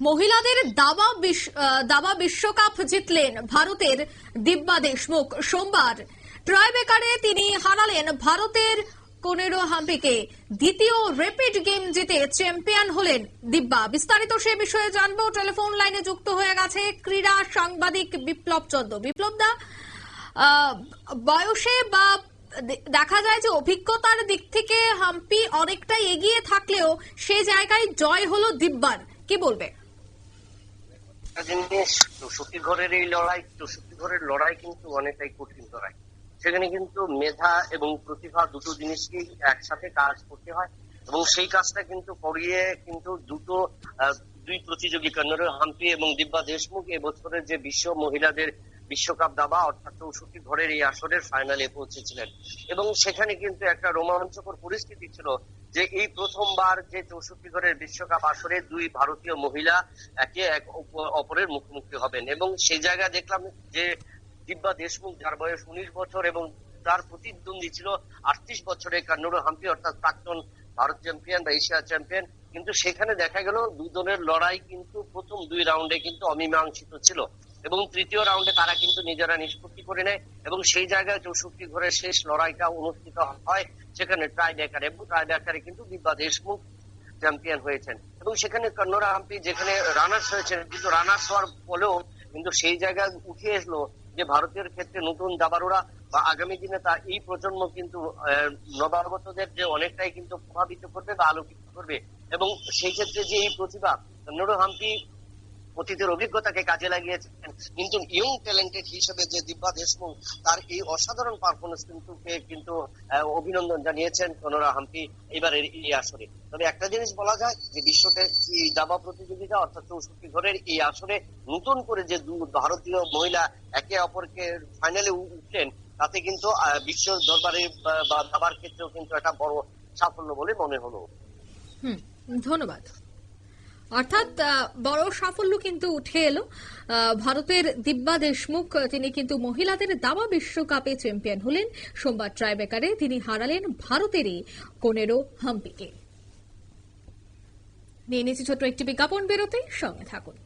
মহিলাদের দাবা দাবা বিশ্বকাপ জিতলেন ভারতের দিব্যা দেশমুখ সোমবার। ট্রাইবেকারে তিনি হারালেন ভারতের কোনেরো হাম্পিকে। দ্বিতীয় রেপিড গেম জিতে চ্যাম্পিয়ন হলেন দিব্যা। বিস্তারিত সে বিষয়ে জানব। টেলিফোন লাইনে যুক্ত হয়ে গেছে ক্রীড়া সাংবাদিক বিপ্লব চন্দ্র বিপ্লব দা বয়সে বা দেখা যায় যে অভিজ্ঞতার দিক থেকে হাম্পি অনেকটাই এগিয়ে থাকলেও সে জায়গায় জয় হলো দিব্যার। কি বলবে? একটা জিনিস চৌষট্টি ঘরের এই লড়াই চৌষট্টি ঘরের লড়াই কিন্তু অনেকটাই কঠিন লড়াই। সেখানে কিন্তু মেধা এবং প্রতিভা দুটো জিনিসকেই একসাথে কাজ করতে হয় এবং সেই কাজটা কিন্তু করিয়ে কিন্তু দুটো দুই প্রতিযোগী কন্নড় হাম্পি এবং দিব্যা দেশমুখ এবছরের যে বিশ্ব মহিলাদের বিশ্বকাপ দাবা, অর্থাৎ চৌষট্টি ঘরের এই আসরের ফাইনালে পৌঁছেছিলেন। এবং সেখানে কিন্তু একটা রোমাঞ্চকর পরিস্থিতি ছিল যে এই প্রথমবার যে চৌষট্টি ঘরের বিশ্বকাপ আসরে দুই ভারতীয় মহিলা একে এক অপ- অপরের মুখোমুখি হবেন এবং সেই জায়গায় দেখলাম যে দিব্যা দেশমুখ, যার বয়স উনিশ বছর এবং তার প্রতিদ্বন্দ্বী ছিল আটত্রিশ বছরের কান্নুরু হাম্পি, অর্থাৎ প্রাক্তন ভারত চ্যাম্পিয়ন বা এশিয়া চ্যাম্পিয়ন। কিন্তু সেখানে দেখা গেল দুজনের লড়াই কিন্তু প্রথম দুই রাউন্ডে কিন্তু অমীমাংসিত ছিল। এবং তৃতীয় রাউন্ডে তারা কিন্তু নিজেরা নিষ্পত্তি করে নেয় এবং সেই জায়গায় চৌষট্টি ঘরের শেষ লড়াইটা অনুষ্ঠিত হয়, সেখানে ট্রাই ডেকার এবং ট্রাই ডেকারে কিন্তু দিব্যা দেশমুখ চ্যাম্পিয়ন হয়েছেন। এবং সেখানে কন্নড়া হাম্পি যেখানে রানার্স হয়েছেন, কিন্তু রানার্স হওয়ার ফলেও কিন্তু সেই জায়গায় উঠে এসলো যে ভারতের ক্ষেত্রে নতুন দাবারুরা বা আগামী দিনে তা এই প্রজন্ম কিন্তু নবাগতদের যে অনেকটাই কিন্তু প্রভাবিত করবে বা আলোকিত করবে। এবং সেই ক্ষেত্রে যে এই প্রতিভা, কন্নড় হাম্পি অতীতের অভিজ্ঞতাকে কাজে লাগিয়েছেন। কিন্তু ইয়ং ট্যালেন্টেড হিসেবে যে দিব্যা দেশমুখ, তার এই অসাধারণ পারফরমেন্স কিন্তু কিন্তু অভিনন্দন জানিয়েছেন কনোরা হাম্পি এবারের এই আসরে। তবে একটা জিনিস বলা যায় যে বিশ্বতে এই দাবা প্রতিযোগিতা অর্থাৎ চৌষট্টি ঘরের এই আসরে নতুন করে যে ভারতীয় মহিলা একে অপরকে ফাইনালে উঠলেন, তাতে কিন্তু বিশ্ব দরবারে বা- বা দাবার ক্ষেত্রেও কিন্তু একটা বড় সাফল্য বলে মনে হলো। হুম, ধন্যবাদ। অর্থাৎ বড় সাফল্য কিন্তু উঠে এলো। ভারতের দিব্যা দেশমুখ, তিনি কিন্তু মহিলাদের দাবা বিশ্বকাপে চ্যাম্পিয়ন হলেন। সোমবার ট্রাইবেকারে তিনি হারালেন ভারতেরই কোনেরো হাম্পিকে। নিয়ে নিয়েছি ছোট্ট একটি বিজ্ঞাপন বেরোতে সঙ্গে থাকুন।